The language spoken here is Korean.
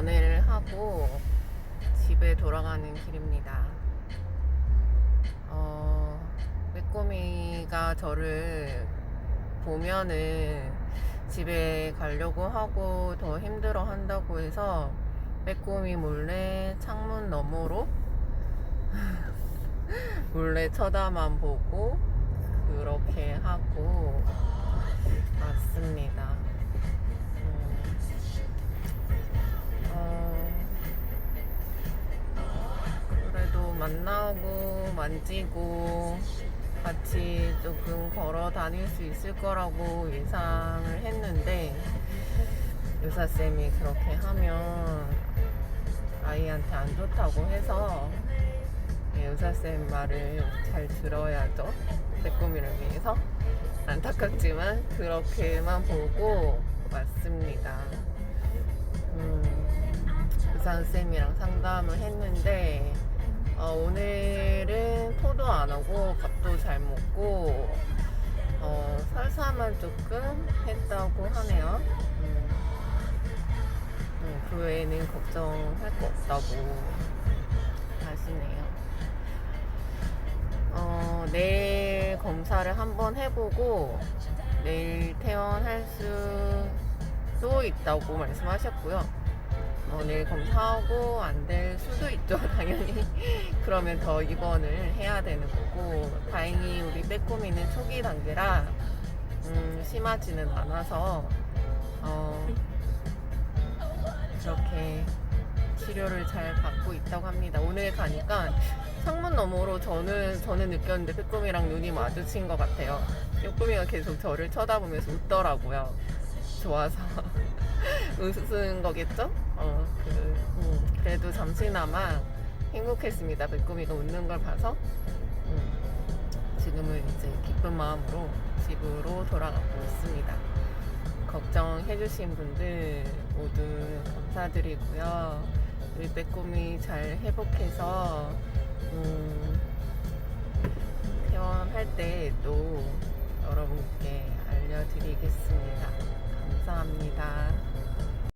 연애를 하고 집에 돌아가는 길입니다. 어, 빼꼬미가 저를 보면은 집에 가려고 하고 더 힘들어 한다고 해서 빼꼬미 몰래 창문 너머로 몰래 쳐다만 보고 그렇게 하고 왔습니다. 만나고 만지고 같이 조금 걸어 다닐 수 있을 거라고 예상을 했는데 의사쌤이 그렇게 하면 아이한테 안 좋다고 해서 네, 의사쌤 말을 잘 들어야죠. 빼꼼이를 위해서. 안타깝지만 그렇게만 보고 왔습니다. 음, 의사쌤이랑 상담을 했는데 어, 오늘은 토도 안 하고 밥도 잘 먹고 어, 설사만 조금 했다고 하네요. 음, 음, 그 외에는 걱정할 거 없다고 하시네요. 어, 내일 검사를 한번 해보고 내일 퇴원할 수도 있다고 말씀하셨고요. 어, 내일 검사하고 안 될 수도 있죠, 당연히. 그러면 더 입원을 해야 되는 거고, 다행히 우리 빼꼼이는 초기 단계라, 음, 심하지는 않아서, 어, 그렇게 치료를 잘 받고 있다고 합니다. 오늘 가니까 창문 너머로 저는 저는 느꼈는데 빼꼼이랑 눈이 마주친 것 같아요. 빼꼼이가 계속 저를 쳐다보면서 웃더라고요. 좋아서 웃은 거겠죠? 어, 그, 음, 그래도 잠시나마 행복했습니다. 빼꼼이가 웃는 걸 봐서 음, 지금은 이제 기쁜 마음으로 집으로 돌아가고 있습니다. 걱정해주신 분들 모두 감사드리고요. 우리 빼꼼이 잘 회복해서 음, 퇴원할 때 또 여러분께 알려드리겠습니다. 감사합니다.